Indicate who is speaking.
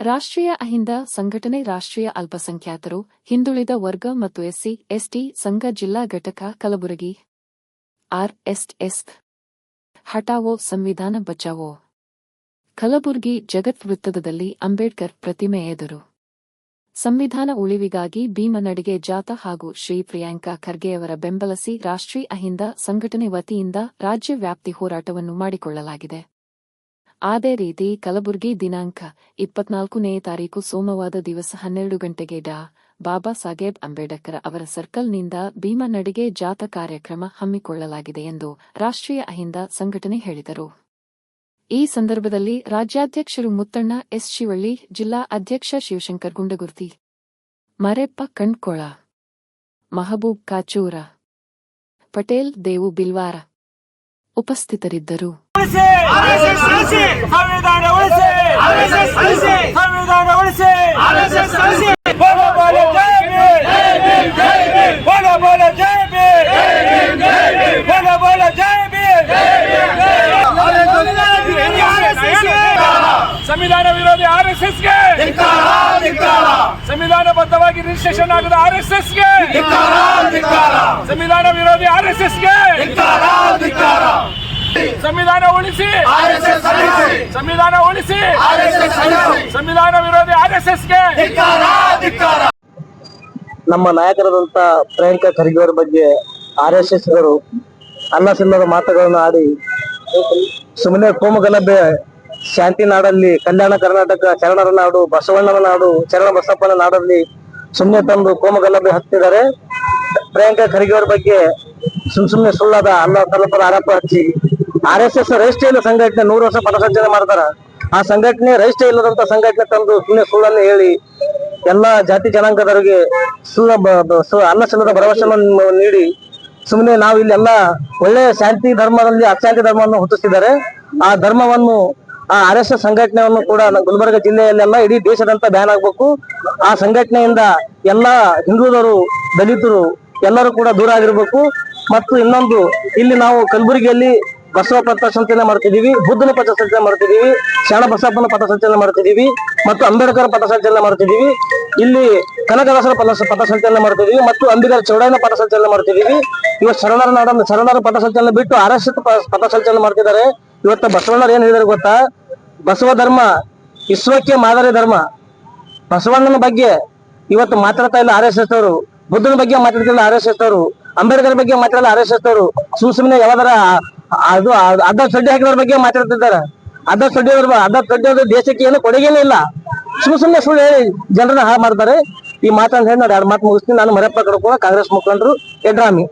Speaker 1: ರಾಷ್ಟ್ರೀಯ ಅಹಿಂದ ಸಂಘಟನೆ ರಾಷ್ಟ್ರೀಯ ಅಲ್ಪಸಂಖ್ಯಾತರು, ಹಿಂದುಳಿದ ವರ್ಗ ಮತ್ತು ಎಸ್ಸಿ, ಎಸ್ಟಿ ಸಂಘ ಜಿಲ್ಲಾ ಘಟಕ ಕಲಬುರಗಿ. ಆರ್ಎಸ್ಎಸ್ ಹಟಾವೋ ಸಂವಿಧಾನ ಬಚಾವೋ. ಕಲಬುರಗಿ ಜಗತ್ ವೃತ್ತದಲ್ಲಿ ಅಂಬೇಡ್ಕರ್ ಪ್ರತಿಮೆ ಎದುರು. ಸಂವಿಧಾನ ಉಳಿವಿಗಾಗಿ ಭೀಮನಡಿಗೆ ಜಾಥಾ ಹಾಗೂ ಶ್ರೀ ಪ್ರಿಯಾಂಕಾ ಖರ್ಗೆಯವರ ಬೆಂಬಲಿಸಿ ರಾಷ್ಟ್ರೀಯ ಅಹಿಂದ ಸಂಘಟನೆ ವತಿಯಿಂದ ರಾಜ್ಯ ವ್ಯಾಪ್ತಿ ಹೋರಾಟವನ್ನು ಮಾಡಿಕೊಳ್ಳಲಾಗಿದೆ. ಅದೇ ರೀತಿ ಕಲಬುರಗಿ ದಿನಾಂಕ ಇಪ್ಪತ್ನಾಲ್ಕನೇ ತಾರೀಕು ಸೋಮವಾರ ದಿವಸ ಹನ್ನೆರಡು ಗಂಟೆಗೆ ಡಾ. ಬಾಬಾ ಸಾಹೇಬ್ ಅಂಬೇಡ್ಕರ್ ಅವರ ಸರ್ಕಲ್ನಿಂದ ಭೀಮನಡಿಗೆ ಜಾಥಾ ಕಾರ್ಯಕ್ರಮ ಹಮ್ಮಿಕೊಳ್ಳಲಾಗಿದೆ ಎಂದು ರಾಷ್ಟ್ರೀಯ ಅಹಿಂದ ಸಂಘಟನೆ ಹೇಳಿದರು. ಈ ಸಂದರ್ಭದಲ್ಲಿ ರಾಜ್ಯಾಧ್ಯಕ್ಷರು ಮುತ್ತಣ್ಣ ಎಸ್. ಶಿವಳ್ಳಿ, ಜಿಲ್ಲಾ ಅಧ್ಯಕ್ಷ ಶಿವಶಂಕರ್ ಗುಂಡಗುರ್ತಿ, ಮರೆಪ್ಪ ಕಣ್ಕೊಳ, ಮಹಬೂಬ್ ಕಾಚೂರ, ಪಟೇಲ್ ದೇವು ಬಿಲ್ವಾರ ಉಪಸ್ಥಿತರಿದ್ದರು.
Speaker 2: ಉಳಿಸಿ
Speaker 3: ಆರ್ಎಸ್ಎಸ್ ಉಳಿಸಿ
Speaker 2: ಸಂವಿಧಾನ ಉಳಿಸಿ
Speaker 3: ಆರ್ಎಸ್ಎಸ್ ಉಳಿಸಿ
Speaker 2: ಸಂವಿಧಾನ ಉಳಿಸಿ
Speaker 3: ಆರ್ಎಸ್ಎಸ್ ಉಳಿಸಿ
Speaker 2: ಬೋಲ ಬೋಲ ಜೈ ಭೀಮ್ ಬೋಲ ಬೋಲ ಜೈ ಭೀಮ್ ಬೋಲ ಬೋಲ ಜೈ ಭೀಮ್ ಸಂವಿಧಾನ ವಿರೋಧಿ ಆರ್ ಎಸ್ ಎಸ್ಗೆ
Speaker 3: ಧಿಕ್ಕಾರ ಧಿಕ್ಕಾರ
Speaker 2: ಸಂವಿಧಾನ ಬದ್ಧವಾಗಿ ರಿಜಿಸ್ಟ್ರೇಷನ್ ಆಗದ ಆರ್ ಎಸ್ ಎಸ್ಗೆ
Speaker 3: ಧಿಕ್ಕಾರ ಧಿಕ್ಕಾರ
Speaker 2: ಸಂವಿಧಾನ ವಿರೋಧಿ ಆರ್ ಎಸ್ ಎಸ್ಗೆ
Speaker 3: ಧಿಕ್ಕಾರ ಧಿಕ್ಕಾರ
Speaker 2: ಸಂವಿಧಾನ ಉಳಿಸಿ. ಸಂವಿಧಾನ ಉಳಿಸಿ. ಸಂವಿಧಾನ ವಿರೋಧಿ ಆರ್ ಎಸ್ ಎಸ್ಗೆ
Speaker 3: ಧಿಕ್ಕಾರ ಧಿಕ್ಕಾರ.
Speaker 4: ನಮ್ಮ ನಾಯಕರಾದಂತ ಪ್ರಿಯಾಂಕಾ ಖರ್ಗೆ ಅವರ ಬಗ್ಗೆ ಆರ್ ಎಸ್ ಎಸ್ಗಳು ಅನ್ನ ಸಿಂಧದ ಮಾತುಗಳನ್ನು ಆಡಿ ಸುಮ್ಮನೆ ಕೋಮು ಗಲಭೆ ಶಾಂತಿ ನಾಡಲ್ಲಿ ಕಲ್ಯಾಣ ಕರ್ನಾಟಕ ಶರಣರ ನಾಡು ಬಸವಣ್ಣನ ನಾಡು ಶರಣ ಬಸಪ್ಪನ ನಾಡಲ್ಲಿ ಸುಮ್ಮನೆ ತಂದು ಕೋಮು ಗಲಭೆ ಹತ್ತಿದ್ದಾರೆ ಪ್ರಿಯಾಂಕಾ ಖರ್ಗೆ ಅವರ ಬಗ್ಗೆ ಸುಮ್ ಸುಮ್ಮನೆ ಸುಳ್ಳಾದ ಅನ್ನ ತಲಪದ ಆರೋಪ ಹಚ್ಚಿ ಆರ್ ಎಸ್ ಎಸ್ ರಾಷ್ಟ್ರೀಯ ಸಂಘಟನೆ ನೂರು ವರ್ಷ ಪಥಸಂಚಲನೆ ಮಾಡ್ತಾರ. ಆ ಸಂಘಟನೆ ರಾಷ್ಟ್ರೀಯ ಇಲ್ಲದಂತ ಸಂಘಟನೆ ತಂದು ಸುಮ್ಮನೆ ಸುಳ್ಳನ್ನು ಹೇಳಿ ಎಲ್ಲಾ ಜಾತಿ ಜನಾಂಗದವರಿಗೆ ಸುಳ್ಳ ಅನ್ನ ಸಲ್ಲದ ಭರವಸೆಯನ್ನು ನೀಡಿ ಸುಮ್ಮನೆ ನಾವು ಇಲ್ಲೆಲ್ಲ ಒಳ್ಳೆಯ ಶಾಂತಿ ಧರ್ಮದಲ್ಲಿ ಅಶಾಂತಿ ಧರ್ಮವನ್ನು ಹುಟ್ಟಿಸಿದ್ದಾರೆ. ಆ ಧರ್ಮವನ್ನು, ಆ ಆರ್ ಎಸ್ ಎಸ್ ಸಂಘಟನೆಯನ್ನು ಕೂಡ ಗುಲ್ಬರ್ಗ ಜಿಲ್ಲೆಯಲ್ಲೆಲ್ಲ ಇಡೀ ದೇಶದಂತ ಬ್ಯಾನ್ ಆಗ್ಬೇಕು. ಆ ಸಂಘಟನೆಯಿಂದ ಎಲ್ಲಾ ಹಿಂದೂದರು ದಲಿತರು ಎಲ್ಲರೂ ಕೂಡ ದೂರ ಆಗಿರ್ಬೇಕು. ಮತ್ತು ಇನ್ನೊಂದು, ಇಲ್ಲಿ ನಾವು ಕಲಬುರಗಿಯಲ್ಲಿ ಬಸವ ಪಥ ಸಂಚಲನೆ ಮಾಡ್ತಿದೀವಿ ಬುದ್ಧನ ಪಥ ಸಂಚಲನೆ ಮಾಡ್ತಿದೀವಿ ಶರಣ ಬಸಪ್ಪನ ಪಥ ಮಾಡ್ತಿದ್ದೀವಿ ಮಾಡ್ತಿದೀವಿ ಮತ್ತು ಅಂಬೇಡ್ಕರ್ ಪಥ ಮಾಡ್ತಿದ್ದೀವಿ ಮಾಡ್ತಿದೀವಿ ಇಲ್ಲಿ ಕನಕದಾಸರ ಪಥ ಪಥ ಸಂಚಲನೆ ಮಾಡ್ತಿದೀವಿ ಮತ್ತು ಅಂಬಿಗರ ಚೌಡಾಯನ ಪಥ ಮಾಡ್ತಿದ್ದೀವಿ ಮಾಡ್ತಿದೀವಿ ಇವತ್ತು ಶರಣರ ನಾಡ ಶರಣರ ಪಥ ಸಂಚಲನೆ ಬಿಟ್ಟು ಆರ್ ಎಸ್ ಪಥ ಸಂಚಲನೆ ಮಾಡ್ತಿದ್ದಾರೆ. ಇವತ್ತು ಬಸವಣ್ಣರು ಏನ್ ಹೇಳಿದಾರೆ ಗೊತ್ತಾ? ಬಸವ ಧರ್ಮ ವಿಶ್ವಕ್ಕೆ ಮಾದರಿ ಧರ್ಮ. ಬಸವಣ್ಣನ ಬಗ್ಗೆ ಇವತ್ತು ಮಾತಾಡ್ತಾ ಇಲ್ಲ ಆರ್ ಎಸ್ ಎಸ್ ಅವರು. ಬುದ್ಧನ ಬಗ್ಗೆ ಮಾತಾಡ್ತಿಲ್ಲ ಆರ್ ಎಸ್ ಎಸ್ ಅವರು. ಅಂಬೇಡ್ಕರ್ ಬಗ್ಗೆ ಮಾತಾಡಲ್ಲ ಆರ್ ಎಸ್ ಎಸ್ ಅವರು. ಯಾವ್ದಾರ ಅದು ಅದ ಸಡ್ಡಿ ಹಾಕಿದ್ರ ಬಗ್ಗೆ ಮಾತಾಡ್ತಿದ್ದಾರೆ. ಅದ ಸಡ್ಡಿ ಅದ ಸಡ್ಡಿ ದೇಶಕ್ಕೆ ಏನು ಕೊಡುಗೆನೇ ಇಲ್ಲ. ಸುಮ್ಮ ಸುಮ್ಮನೆ ಸುಳ್ಳು ಹೇಳಿ ಜನರನ್ನ ಹಾಳು ಮಾಡ್ತಾರೆ. ಈ ಮಾತನ್ನ ಹೇಳಿ ನಾನು ಎರಡು ಮಾತು ಮುಗಿಸ್ತೀನಿ. ನಾನು ಮರಪ್ಪ ಕೂಡ ಕಾಂಗ್ರೆಸ್ ಮುಖಂಡರು ಯಡ್ರಾಮಿ